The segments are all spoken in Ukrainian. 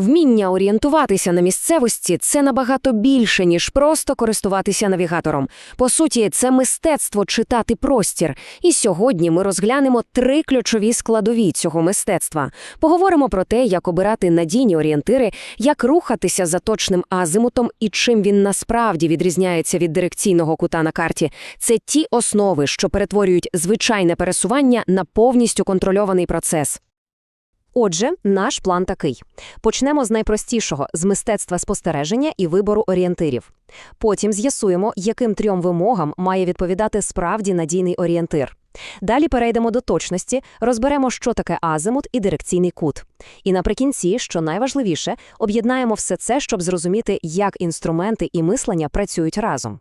Вміння орієнтуватися на місцевості це набагато більше, ніж просто користуватися навігатором. По суті, це мистецтво читати простір. І сьогодні ми розглянемо три ключові складові цього мистецтва. Поговоримо про те, як обирати надійні орієнтири, як рухатися за точним азимутом і чим він насправді відрізняється від дирекційного кута на карті. Це ті основи, що перетворюють звичайне пересування на повністю контрольований процес. Отже, наш план такий. Почнемо з найпростішого – з мистецтва спостереження і вибору орієнтирів. Потім з'ясуємо, яким трьом вимогам має відповідати справді надійний орієнтир. Далі перейдемо до точності, розберемо, що таке азимут і дирекційний кут. І наприкінці, що найважливіше, об'єднаємо все це, щоб зрозуміти, як інструменти і мислення працюють разом.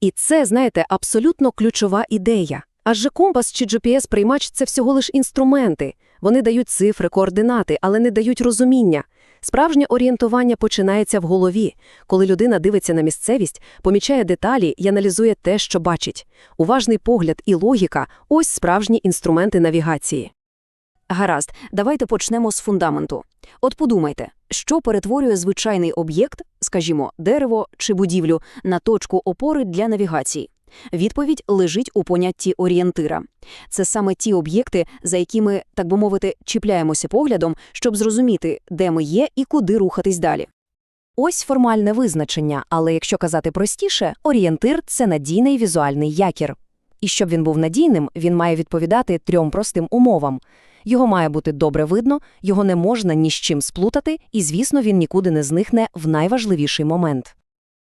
І це, знаєте, абсолютно ключова ідея. Адже компас чи GPS-приймач – це всього лиш інструменти. Вони дають цифри, координати, але не дають розуміння. Справжнє орієнтування починається в голові. Коли людина дивиться на місцевість, помічає деталі і аналізує те, що бачить. Уважний погляд і логіка – ось справжні інструменти навігації. Гаразд, давайте почнемо з фундаменту. От подумайте, що перетворює звичайний об'єкт, скажімо, дерево чи будівлю, на точку опори для навігації? Відповідь лежить у понятті орієнтира. Це саме ті об'єкти, за які ми, так би мовити, чіпляємося поглядом, щоб зрозуміти, де ми є і куди рухатись далі. Ось формальне визначення, але якщо казати простіше, орієнтир – це надійний візуальний якір. І щоб він був надійним, він має відповідати трьом простим умовам. Його має бути добре видно, його не можна ні з чим сплутати, і, звісно, він нікуди не зникне в найважливіший момент.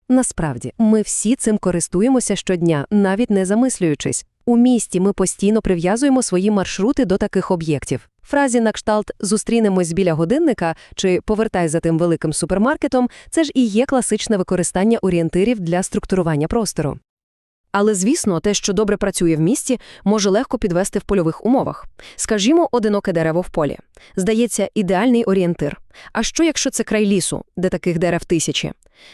Насправді, ми всі цим користуємося щодня, навіть не замислюючись. У місті ми постійно прив'язуємо свої маршрути до таких об'єктів. Фразі на кшталт «зустрінемось біля годинника» чи «повертай за тим великим супермаркетом» – це ж і є класичне використання орієнтирів для структурування простору. Але, звісно, те, що добре працює в місті, може легко підвести в польових умовах. Скажімо, одиноке дерево в полі. Здається, ідеальний орієнтир. А що, якщо це край лісу, де таких дерев тисячі?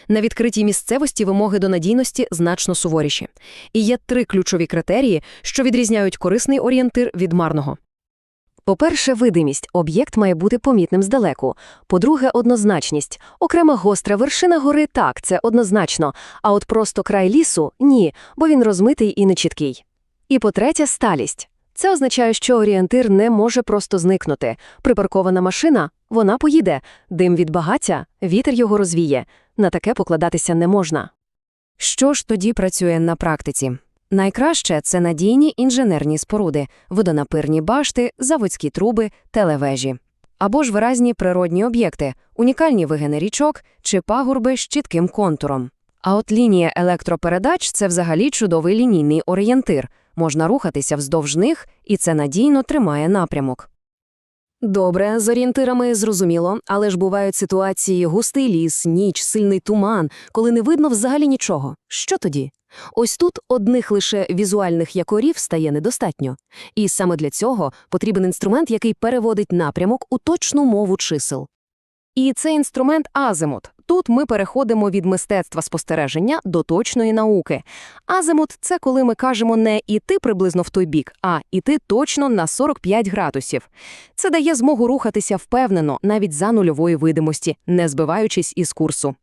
На відкритій місцевості вимоги до надійності значно суворіші. І є три ключові критерії, що відрізняють корисний орієнтир від марного. По-перше, видимість. Об'єкт має бути помітним здалеку. По-друге, однозначність. Окрема гостра вершина гори – так, це однозначно. А от просто край лісу – ні, бо він розмитий і нечіткий. І по-третє, сталість. Це означає, що орієнтир не може просто зникнути. Припаркована машина – вона поїде. Дим від багаття – вітер його розвіє. На таке покладатися не можна. Що ж тоді працює на практиці? Найкраще – це надійні інженерні споруди, водонапирні башти, заводські труби, телевежі. Або ж виразні природні об'єкти, унікальні вигини річок чи пагорби з чітким контуром. А от лінія електропередач – це взагалі чудовий лінійний орієнтир. Можна рухатися вздовж них, і це надійно тримає напрямок. Добре, з орієнтирами зрозуміло, але ж бувають ситуації густий ліс, ніч, сильний туман, коли не видно взагалі нічого. Що тоді? Ось тут одних лише візуальних якорів стає недостатньо. І саме для цього потрібен інструмент, який переводить напрямок у точну мову чисел. І це інструмент азимут. Тут ми переходимо від мистецтва спостереження до точної науки. Азимут – це коли ми кажемо не іти приблизно в той бік, а іти точно на 45 градусів. Це дає змогу рухатися впевнено, навіть за нульової видимості, не збиваючись із курсу.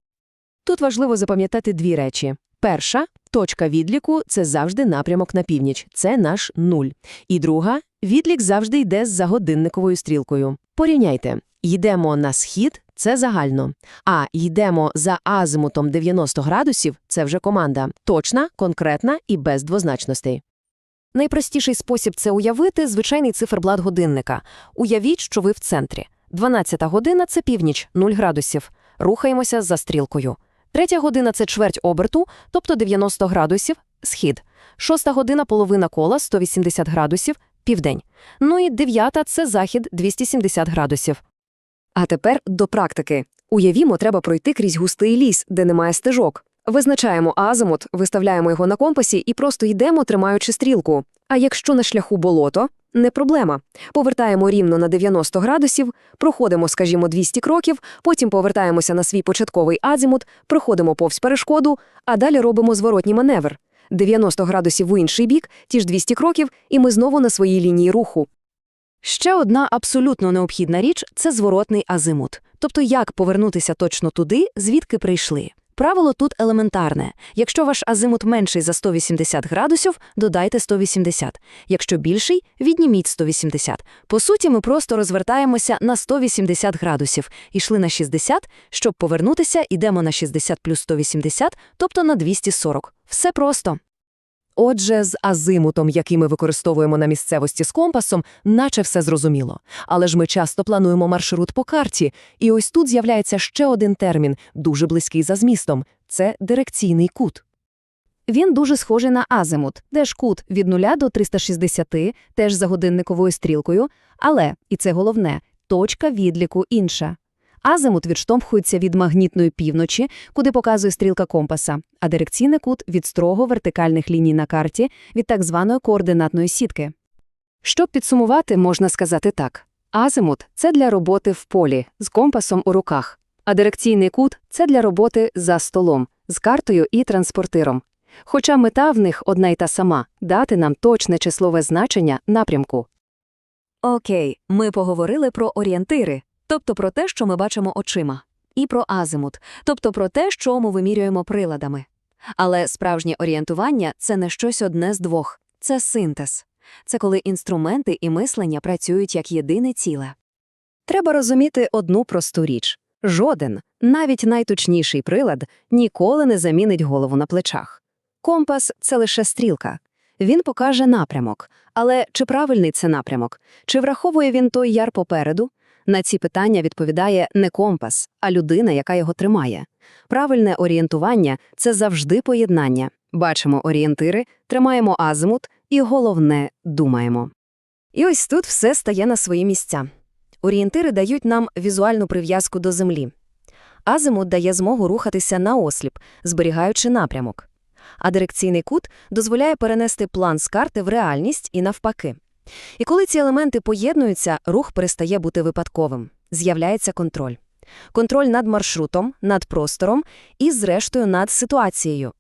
Тут важливо запам'ятати дві речі. Перша – точка відліку – це завжди напрямок на північ, це наш нуль. І друга – відлік завжди йде за годинниковою стрілкою. Порівняйте. Йдемо на схід – це загально, а йдемо за азимутом 90 градусів – це вже команда. Точна, конкретна і без двозначностей. Найпростіший спосіб це уявити – звичайний циферблат годинника. Уявіть, що ви в центрі. 12 година – це північ, 0 градусів. Рухаємося за стрілкою. Третя година – це чверть оберту, тобто 90 градусів – схід. Шоста година – половина кола, 180 градусів – південь. Ну і дев'ята – це захід, 270 градусів. А тепер до практики. Уявімо, треба пройти крізь густий ліс, де немає стежок. Визначаємо азимут, виставляємо його на компасі і просто йдемо, тримаючи стрілку. А якщо на шляху болото – не проблема. Повертаємо рівно на 90 градусів, проходимо, скажімо, 200 кроків, потім повертаємося на свій початковий азимут, проходимо повз перешкоду, а далі робимо зворотній маневр. 90 градусів у інший бік, ті ж 200 кроків, і ми знову на своїй лінії руху. Ще одна абсолютно необхідна річ – це зворотний азимут. Тобто як повернутися точно туди, звідки прийшли. Правило тут елементарне. Якщо ваш азимут менший за 180 градусів, додайте 180. Якщо більший, відніміть 180. По суті, ми просто розвертаємося на 180 градусів. Ішли на 60, щоб повернутися, йдемо на 60 плюс 180, тобто на 240. Все просто. Отже, з азимутом, який ми використовуємо на місцевості з компасом, наче все зрозуміло. Але ж ми часто плануємо маршрут по карті, і ось тут з'являється ще один термін, дуже близький за змістом – це дирекційний кут. Він дуже схожий на азимут, де ж кут від 0 до 360, теж за годинниковою стрілкою, але, і це головне, точка відліку інша. Азимут відштовхується від магнітної півночі, куди показує стрілка компаса, а дирекційний кут – від строго вертикальних ліній на карті, від так званої координатної сітки. Щоб підсумувати, можна сказати так. Азимут – це для роботи в полі, з компасом у руках, а дирекційний кут – це для роботи за столом, з картою і транспортиром. Хоча мета в них одна й та сама – дати нам точне числове значення напрямку. Окей, ми поговорили про орієнтири, тобто про те, що ми бачимо очима, і про азимут, тобто про те, що ми вимірюємо приладами. Але справжнє орієнтування – це не щось одне з двох, це синтез. Це коли інструменти і мислення працюють як єдине ціле. Треба розуміти одну просту річ. Жоден, навіть найточніший прилад, ніколи не замінить голову на плечах. Компас – це лише стрілка. Він покаже напрямок. Але чи правильний це напрямок? Чи враховує він той яр попереду? На ці питання відповідає не компас, а людина, яка його тримає. Правильне орієнтування – це завжди поєднання. Бачимо орієнтири, тримаємо азимут і, головне, думаємо. І ось тут все стає на свої місця. Орієнтири дають нам візуальну прив'язку до землі. Азимут дає змогу рухатися наосліп, зберігаючи напрямок. А дирекційний кут дозволяє перенести план з карти в реальність і навпаки. І коли ці елементи поєднуються, рух перестає бути випадковим. З'являється контроль. Контроль над маршрутом, над простором і, зрештою, над ситуацією.